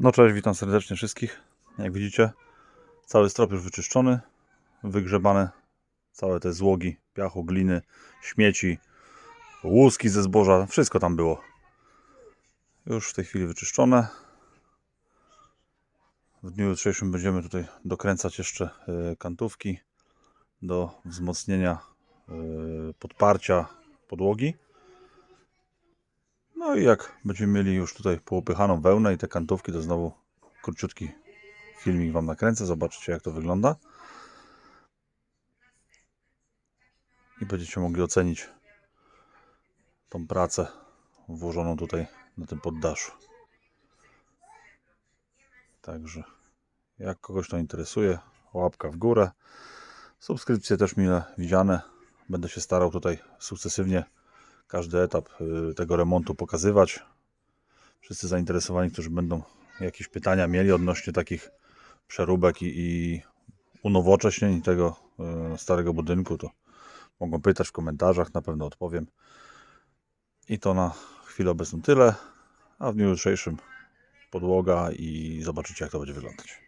No cześć, witam serdecznie wszystkich. Jak widzicie, cały strop już wyczyszczony, wygrzebane całe te złogi, piachu, gliny, śmieci, łuski ze zboża, wszystko tam było. Już w tej chwili wyczyszczone. W dniu jutrzejszym będziemy tutaj dokręcać jeszcze e, kantówki do wzmocnienia e, podparcia podłogi. No i jak będziemy mieli już tutaj połopychaną wełnę i te kantówki, to znowu króciutki filmik Wam nakręcę. Zobaczycie jak to wygląda. I będziecie mogli ocenić tą pracę włożoną tutaj na tym poddaszu. Także jak kogoś to interesuje, łapka w górę. Subskrypcje też mile widziane. Będę się starał tutaj sukcesywnie każdy etap y, tego remontu pokazywać. Wszyscy zainteresowani, którzy będą jakieś pytania mieli odnośnie takich przeróbek i, i unowocześnień tego y, starego budynku, to mogą pytać w komentarzach, na pewno odpowiem. I to na chwilę obecną tyle, a w dniu jutrzejszym podłoga i zobaczycie jak to będzie wyglądać.